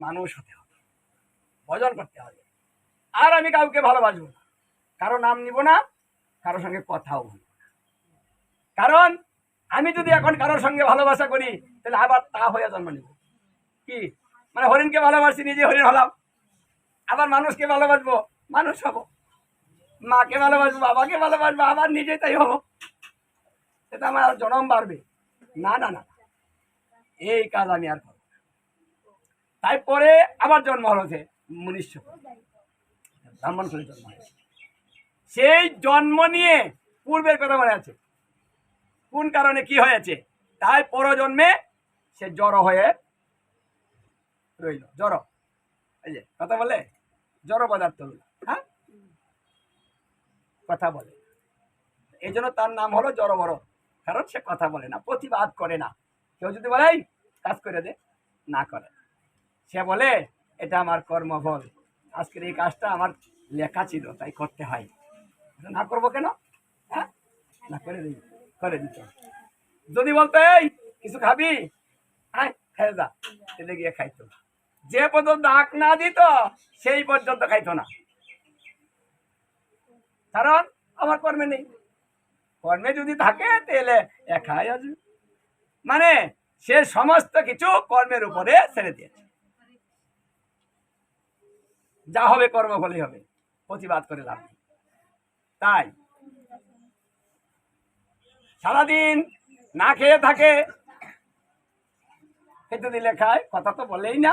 মানুষ হতে হবে। ভজন করতে হবে। আর আমি কাউকে ভালোবাসবো না। কারও নাম নিব না কারোর সঙ্গে কথাও বলব না। কারণ আমি যদি এখন কারোর সঙ্গে ভালোবাসা করি, তাহলে আবার তা হয়ে জন্ম নিব। কি? মানে হরিণকে ভালোবাসি, নিজে হরিণ হলাম। আবার মানুষকে ভালোবাসবো, মানুষ হব। মাকে ভালোবাসবো, বাবাকে ভালোবাসবো, আবার নিজে তাই হব। সেটা আমার জনম বাড়বে। না না না এই কাজ আমি আর করব না। তাই পরে আবার জন্ম হলো সে মনুষ্য ব্রাহ্মণ করে জন্ম হয়েছে। সেই জন্ম নিয়ে পূর্বের কথা মনে আছে। কোন কারণে কি হয়েছে? তাই পরজন্মে সে জড় হয়ে রইল। জড়। এই যে, কথা বলে? জড় পদার্থ হলো। হ্যাঁ? কথা বলে। এই জন্য তার নাম হলো জড় বড়। কারণ সে কথা বলে না, প্রতিবাদ করে না। কেউ যদি বলে কাজ করে দে। না করে। সে বলে, এটা আমার কর্মফল। আজকের এই কাজটা আমার লেখা ছিল, তাই করতে হয়। না করব কেন? হ্যাঁ? না, করে দিই করে দিত যদি বলতো, এই, কিছু খাবি? হ্যাঁ খেয়ে গিয়ে খাইতো। যে পর্যন্ত আঁক না দিত, সেই পর্যন্ত খাইতো না। কারণ আমার কর্মে নেই। কর্মে যদি থাকে, তাহলে একাই আসবে। মানে সে সমস্ত কিছু কর্মের উপরে ছেড়ে দিয়েছে। যা হবে কর্ম ফলেই হবে প্রতিবাদ করে লাভ। তাই সারাদিন না খেয়ে থাকে, খেতে দিলে খায়, কথা তো বলেই না